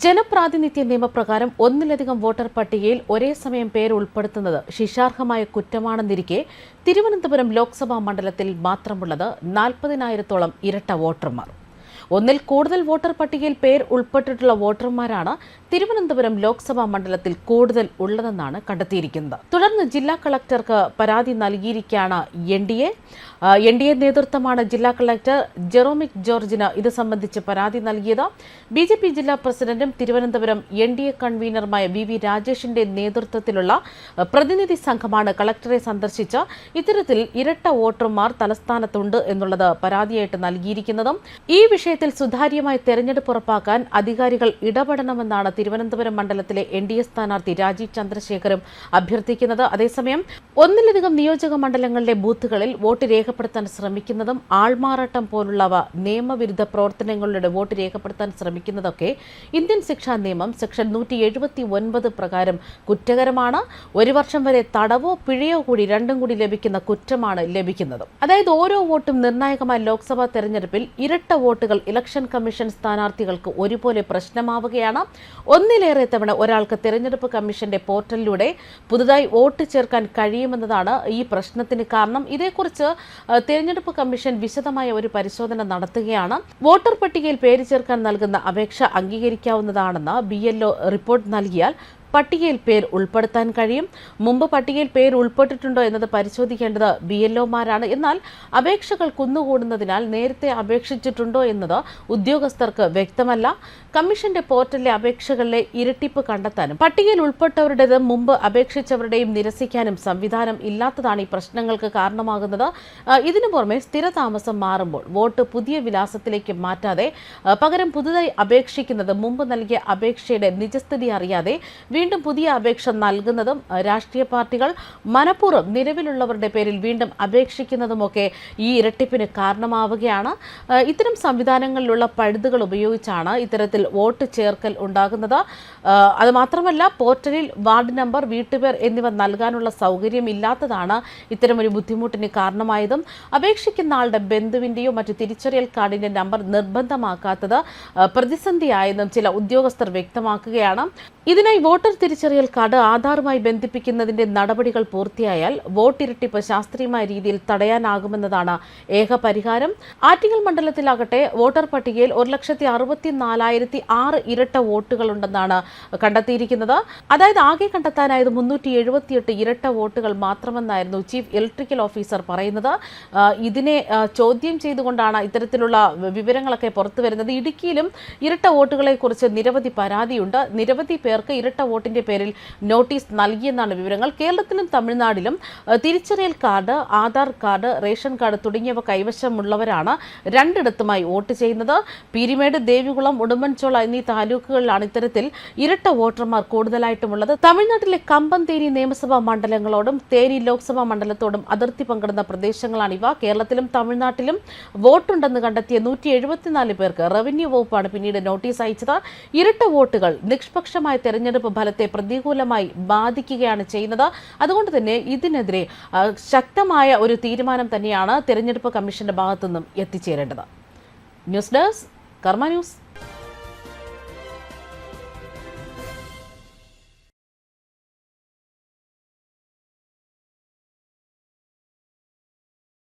ജനപ്രാതിനിധ്യ നിയമപ്രകാരം ഒന്നിലധികം വോട്ടർ പട്ടികയിൽ ഒരേ സമയം പേര് ഉൾപ്പെടുത്തുന്നത് ശിക്ഷാർഹമായ കുറ്റമാണെന്നിരിക്കെ തിരുവനന്തപുരം ലോക്സഭാ മണ്ഡലത്തിൽ മാത്രമുള്ളത് നാൽപ്പതിനായിരത്തോളം ഇരട്ട വോട്ടർമാർ. ഒന്നിൽ കൂടുതൽ വോട്ടർ പട്ടികയിൽ പേർ ഉൾപ്പെട്ടിട്ടുള്ള വോട്ടർമാരാണ് തിരുവനന്തപുരം ലോക്സഭാ മണ്ഡലത്തിൽ കൂടുതൽ ഉള്ളതെന്നാണ് കണ്ടെത്തിയിരിക്കുന്നത്. തുടർന്ന് ജില്ലാ കളക്ടർക്ക് പരാതി നൽകിയിരിക്കുകയാണ് N D A. N D A നേതൃത്വമാണ് ജില്ലാ കളക്ടർ ജെറോമിക് ജോർജിന് ഇത് സംബന്ധിച്ച് പരാതി നൽകിയത്. ബി ജെ പി ജില്ലാ പ്രസിഡന്റും തിരുവനന്തപുരം എൻ ഡി എ കൺവീനറുമായ വി വി രാജേഷിന്റെ നേതൃത്വത്തിലുള്ള പ്രതിനിധി സംഘമാണ് കളക്ടറെ സന്ദർശിച്ച് ഇത്തരത്തിൽ ഇരട്ട വോട്ടർമാർ തലസ്ഥാനത്തുണ്ട് എന്നുള്ളത് പരാതിയായിട്ട് നൽകിയിരിക്കുന്നതും. ഈ വിഷയത്തിൽ സുതാര്യമായ തെരഞ്ഞെടുപ്പ് ഉറപ്പാക്കാൻ അധികാരികൾ ഇടപെടണമെന്നാണ് തിരുവനന്തപുരം മണ്ഡലത്തിലെ എൻ ഡി എ സ്ഥാനാർത്ഥി രാജീവ് ചന്ദ്രശേഖരും അഭ്യർത്ഥിക്കുന്നത്. അതേസമയം ഒന്നിലധികം നിയോജക മണ്ഡലങ്ങളിലെ ബൂത്തുകളിൽ വോട്ട് രേഖപ്പെടുത്താൻ ശ്രമിക്കുന്നതും ആൾമാറാട്ടം പോലുള്ളവ നിയമവിരുദ്ധ പ്രവർത്തനങ്ങളിലൂടെ വോട്ട് രേഖപ്പെടുത്താൻ ശ്രമിക്കുന്നതൊക്കെ ഇന്ത്യൻ ശിക്ഷാ നിയമം സെക്ഷൻ നൂറ്റി എഴുപത്തി ഒൻപത് പ്രകാരം കുറ്റകരമാണ്. ഒരു വർഷം വരെ തടവോ പിഴയോ കൂടി രണ്ടും കൂടി ലഭിക്കുന്ന കുറ്റമാണ് ലഭിക്കുന്നത്. അതായത് ഓരോ വോട്ടും നിർണായകമായ ലോക്സഭാ തെരഞ്ഞെടുപ്പിൽ ഇരട്ട വോട്ടുകൾ ഇലക്ഷൻ കമ്മീഷൻ സ്ഥാനാർത്ഥികൾക്ക് ഒരുപോലെ പ്രശ്നമാവുകയാണ്. ഒന്നിലേറെ തവണ ഒരാൾക്ക് തിരഞ്ഞെടുപ്പ് കമ്മീഷന്റെ പോർട്ടലിലൂടെ പുതുതായി വോട്ട് ചേർക്കാൻ കഴിയുമെന്നതാണ് ഈ പ്രശ്നത്തിന് കാരണം. ഇതേക്കുറിച്ച് തിരഞ്ഞെടുപ്പ് കമ്മീഷൻ വിശദമായ ഒരു പരിശോധന നടത്തുകയാണ്. വോട്ടർ പട്ടികയിൽ പേര് ചേർക്കാൻ നൽകുന്ന അപേക്ഷ അംഗീകരിക്കാവുന്നതാണെന്ന് ബി റിപ്പോർട്ട് നൽകിയാൽ പട്ടികയിൽ പേര് ഉൾപ്പെടുത്താൻ കഴിയും. മുമ്പ് പട്ടികയിൽ പേര് ഉൾപ്പെട്ടിട്ടുണ്ടോ എന്നത് പരിശോധിക്കേണ്ടത് ബി എൽഒമാരാണ് എന്നാൽ അപേക്ഷകൾ കുന്നുകൂടുന്നതിനാൽ നേരത്തെ അപേക്ഷിച്ചിട്ടുണ്ടോ എന്നത് ഉദ്യോഗസ്ഥർക്ക് വ്യക്തമല്ല. കമ്മീഷന്റെ പോർട്ടലിലെ അപേക്ഷകളിലെ ഇരട്ടിപ്പ് കണ്ടെത്താനും പട്ടികയിൽ ഉൾപ്പെട്ടവരുടേത് മുമ്പ് അപേക്ഷിച്ചവരുടെയും നിരസിക്കാനും സംവിധാനം ഇല്ലാത്തതാണ് ഈ പ്രശ്നങ്ങൾക്ക് കാരണമാകുന്നത്. ഇതിനു പുറമെ സ്ഥിരതാമസം മാറുമ്പോൾ വോട്ട് പുതിയ വിലാസത്തിലേക്ക് മാറ്റാതെ പകരം പുതുതായി അപേക്ഷിക്കുന്നത് മുമ്പ് നൽകിയ അപേക്ഷയുടെ നിജസ്ഥിതി അറിയാതെ വീണ്ടും പുതിയ അപേക്ഷ നൽകുന്നതും രാഷ്ട്രീയ പാർട്ടികൾ മനഃപൂർവം നിലവിലുള്ളവരുടെ പേരിൽ വീണ്ടും അപേക്ഷിക്കുന്നതുമൊക്കെ ഈ ഇരട്ടിപ്പിന് കാരണമാവുകയാണ്. ഇത്തരം സംവിധാനങ്ങളിലുള്ള പഴുതുകൾ ഉപയോഗിച്ചാണ് ഇത്തരത്തിൽ വോട്ട് ചേർക്കൽ ഉണ്ടാകുന്നത്. അതുമാത്രമല്ല അത് മാത്രമല്ല പോർട്ടലിൽ വാർഡ് നമ്പർ വീട്ടുപേർ എന്നിവ നൽകാനുള്ള സൗകര്യം ഇല്ലാത്തതാണ് ഇത്തരമൊരു ബുദ്ധിമുട്ടിന് കാരണമായതും. അപേക്ഷിക്കുന്ന ആളുടെ ബന്ധുവിന്റെയോ മറ്റു തിരിച്ചറിയൽ കാർഡിന്റെ നമ്പർ നിർബന്ധമാക്കാത്തത് പ്രതിസന്ധിയായെന്നും ചില ഉദ്യോഗസ്ഥർ വ്യക്തമാക്കുകയാണ്. ഇതിനായി വോട്ടർ തിരിച്ചറിയൽ കാർഡ് ആധാറുമായി ബന്ധിപ്പിക്കുന്നതിന്റെ നടപടികൾ പൂർത്തിയായാൽ വോട്ടിരട്ടിപ്പ് ശാസ്ത്രീയമായ രീതിയിൽ തടയാനാകുമെന്നതാണ് ഏക പരിഹാരം. ആറ്റിങ്ങൽ മണ്ഡലത്തിലാകട്ടെ വോട്ടർ പട്ടികയിൽ ഒരു ലക്ഷത്തി അറുപത്തി നാലായിരത്തി ആറ് ഇരട്ട വോട്ടുകളുണ്ടെന്നാണ് കണ്ടെത്തിയിരിക്കുന്നത്. അതായത് ആകെ കണ്ടെത്താനായത് മുന്നൂറ്റി എഴുപത്തിയെട്ട് ഇരട്ട വോട്ടുകൾ മാത്രമെന്നായിരുന്നു ചീഫ് ഇലക്ട്രിക്കൽ ഓഫീസർ പറയുന്നത്. ഇതിനെ ചോദ്യം ചെയ്തുകൊണ്ടാണ് ഇത്തരത്തിലുള്ള വിവരങ്ങളൊക്കെ പുറത്തുവരുന്നത്. ഇടുക്കിയിലും ഇരട്ട വോട്ടുകളെക്കുറിച്ച് നിരവധി പരാതിയുണ്ട്. നിരവധി പേർക്ക് ഇരട്ട വോട്ടിന്റെ പേരിൽ നോട്ടീസ് നൽകിയെന്നാണ് വിവരങ്ങൾ. കേരളത്തിലും തമിഴ്നാട്ടിലും തിരിച്ചറിയൽ card Aadhaar card ration card തുടങ്ങിയവ കൈവശമുള്ളവരാണ് രണ്ടിടത്തുമായി വോട്ട് ചെയ്യുന്നത്. പീരിമേട് ദേവികുളം ഉടുമ്പൻചോള എന്നീ താലൂക്കുകളിലാണ് ഇത്തരത്തിൽ ഇരട്ട വോട്ടർമാർ കൂടുതലായിട്ടുമുള്ളത്. തമിഴ്നാട്ടിലെ കമ്പംതേനി നിയമസഭാ മണ്ഡലങ്ങളോടും തേനി ലോക്സഭാ മണ്ഡലത്തോടും അതിർത്തി പങ്കിടുന്ന ഇവ. കേരളത്തിലും തമിഴ്നാട്ടിലും വോട്ടുണ്ടെന്ന് കണ്ടെത്തിയ നൂറ്റി എഴുപത്തിനാല് പേർക്ക് റവന്യൂ വകുപ്പാണ് പിന്നീട് നോട്ടീസ് അയച്ചത്. ഇരട്ട വോട്ടുകൾ നിഷ്പക്ഷമായ തെരഞ്ഞെടുപ്പ് ഫലത്തെ പ്രതികൂലമായി ബാധിക്കുകയാണ് ചെയ്യുന്നത്. അതുകൊണ്ട് തന്നെ ഇതിനെതിരെ ശക്തമായ ഒരു തീരുമാനം തന്നെയാണ് തെരഞ്ഞെടുപ്പ് കമ്മീഷന്റെ ഭാഗത്തുനിന്നും എത്തിച്ചേരേണ്ടത്. News desk Karma news.